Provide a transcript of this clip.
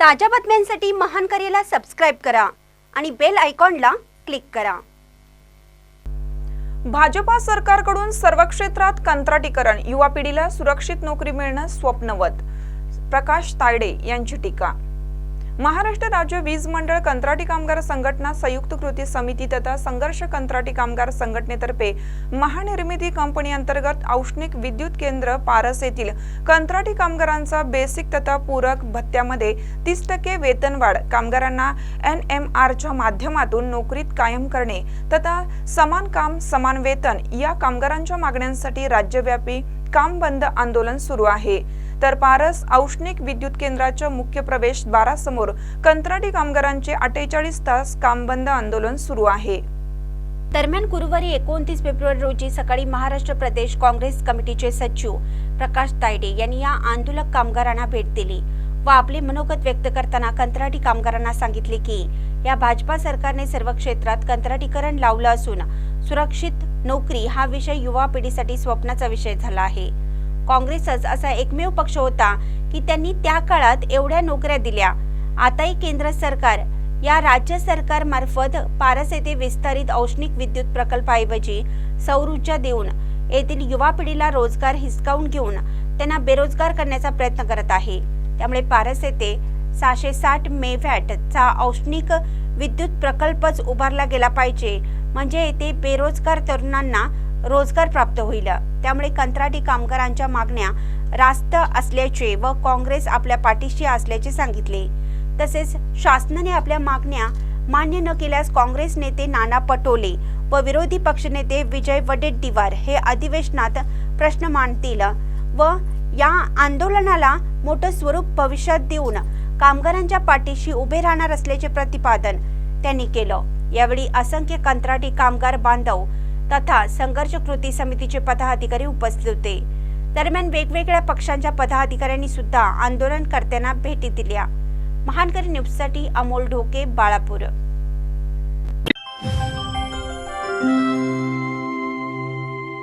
ताज्या बातम्यांसाठी महान करेला सबस्क्राईब करा आणि बेल आयकॉनला क्लिक करा. भाजपा सरकारकडून सर्व क्षेत्रात कंत्राटीकरण. युवा पिढीला सुरक्षित नोकरी मिळणं स्वप्नवत. प्रकाश तायडे यांची टीका. महाराष्ट्र राज्य वीज मंडळ कंत्राटी कामगार संघटना संयुक्त कृती समिती तथा संघर्ष कंत्राटी कामगार संघटनेतर्फे महानिर्मिती कंपनी अंतर्गत औष्णिक विद्युत केंद्र पारस येथील कंत्राटी कामगारांचा बेसिक तथा पूरक भत्त्यामध्ये तीस टक्के वेतनवाढ कामगारांना एन एम आरच्या माध्यमातून नोकरीत कायम करणे तथा समान काम समान वेतन या कामगारांच्या मागण्यांसाठी राज्यव्यापी काम बंद आंदोलन सुरू आहे. तर पारस औष्णिक विद्युत केंद्राच्या मुख्य प्रवेशद्वारासमोर कंत्राटी कामगारांचे अठ्ठेचाळीस तास कामबंद आंदोलन सुरू आहे. दरम्यान गुरुवारी एकोणतीस फेब्रुवारी रोजी सकाळी महाराष्ट्र प्रदेश काँग्रेस कमिटीचे सचिव प्रकाश तायडे यांनी या आंदोलक कामगारांना भेट दिली व आपले मनोगत व्यक्त करताना कंत्राटी कामगारांना सांगितले की या भाजपा सरकारने सर्व क्षेत्रात कंत्राटीकरण लावलं असून सुरक्षित नोकरी हा विषय युवा पिढीसाठी स्वप्नाचा विषय झाला आहे. काँग्रेसच असा एकमेव पक्ष होता की त्यांनी त्या काळात एवढ्या नोकऱ्या दिल्या. आताही केंद्र सरकार या राज्य सरकार मार्फत पारस येथे विस्तारित औष्णिक विद्युत प्रकल्पाऐवजी सौर ऊर्जा देऊन येथील युवा पिढीला रोजगार हिसकावून घेऊन त्यांना बेरोजगार करण्याचा प्रयत्न करत आहे. त्यामुळे पारस येथे सहाशे साठ मेव्हॅटचा औष्णिक विद्युत प्रकल्पच उभारला गेला पाहिजे. म्हणजे येथे बेरोजगार तरुणांना रोजगार प्राप्त होईल. त्यामुळे कंत्राटी कामगारांच्या मागण्या रास्त असल्याचे व काँग्रेस आपल्या पाठीशी असल्याचे सांगितले. तसेच शासनाने आपल्या मागण्या मान्य न केल्यास काँग्रेस नेते नाना पटोले व विरोधी पक्षनेते विजय वडेट्टीवार हे अधिवेशनात प्रश्न मांडतील व या आंदोलनाला मोठं स्वरूप भविष्यात देऊन कामगारांच्या पाठीशी उभे राहणार असल्याचे प्रतिपादन त्यांनी केलं. यावेळी असंख्य कंत्राटी कामगार बांधव तथा संघर्ष कृती समितीचे पदाधिकारी उपस्थित होते. दरम्यान वेगवेगळ्या पक्षांच्या पदाधिकाऱ्यांनी सुद्धा आंदोलनकर्त्यांना भेटी दिल्या. महानकरी न्यूजसाठी अमोल ढोके बाळापूर.